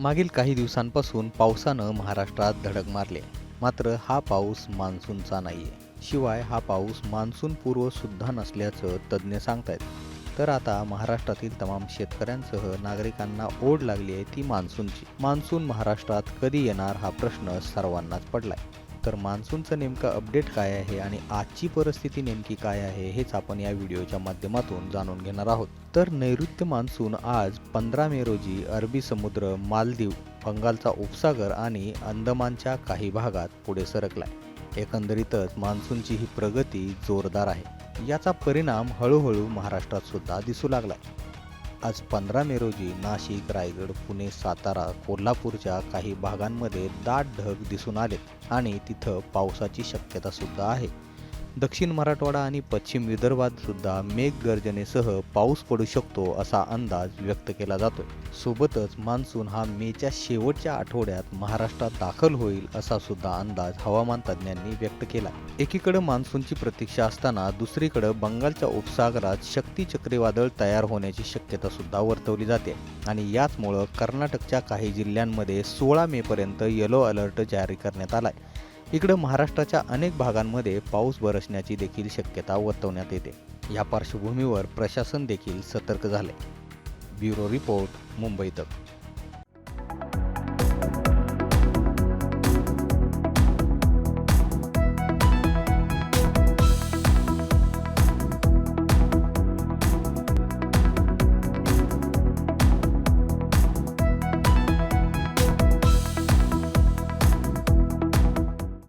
मागील काही दिवसांपासून पावसानं महाराष्ट्रात धडक मारले. मात्र हा पाऊस मान्सूनचा नाही आहे शिवाय हा पाऊस मान्सून पूर्वसुद्धा नसल्याचं तज्ज्ञ सांगतायत. तर आता महाराष्ट्रातील तमाम शेतकऱ्यांसह नागरिकांना ओढ लागली आहे ती मान्सूनची. मान्सून महाराष्ट्रात कधी येणार हा प्रश्न सर्वांनाच पडलाय. तर मान्सूनचं नेमकं अपडेट काय आहे आणि आजची परिस्थिती नेमकी काय आहे हेच आपण या व्हिडिओच्या माध्यमातून जाणून घेणार आहोत. तर नैऋत्य मान्सून आज पंधरा मे रोजी अरबी समुद्र मालदीव बंगालचा उपसागर आणि अंदमानच्या काही भागात पुढे सरकलाय. एकंदरीतच मान्सूनची ही प्रगती जोरदार आहे. याचा परिणाम हळूहळू महाराष्ट्रात सुद्धा दिसू लागलाय. आज पंधरा मे रोजी नाशिक रायगड पुणे सातारा कोल्हापूरच्या काही भागांमध्ये दाट ढग दिसून आलेत आणि तिथं पावसाची शक्यता सुद्धा आहे. दक्षिण मराठवाडा आणि पश्चिम विदर्भात सुद्धा मेघगर्जनेसह पाऊस पडू शकतो असा अंदाज व्यक्त केला जातोय. सोबतच मान्सून हा मेच्या शेवटच्या आठवड्यात महाराष्ट्रात दाखल होईल असा सुद्धा अंदाज हवामान तज्ज्ञांनी व्यक्त केला एकीकडे मान्सूनची प्रतीक्षा असताना दुसरीकडे बंगालच्या उपसागरात शक्ती चक्रीवादळ तयार होण्याची शक्यता सुद्धा वर्तवली जाते आणि याचमुळं कर्नाटकच्या काही जिल्ह्यांमध्ये सोळा मे पर्यंत येलो अलर्ट जारी करण्यात आलाय. इकडं महाराष्ट्राच्या अनेक भागांमध्ये पाऊस बरसण्याची देखील शक्यता वर्तवण्यात येते. या पार्श्वभूमीवर प्रशासन देखील सतर्क झाले ब्युरो रिपोर्ट मुंबई तक.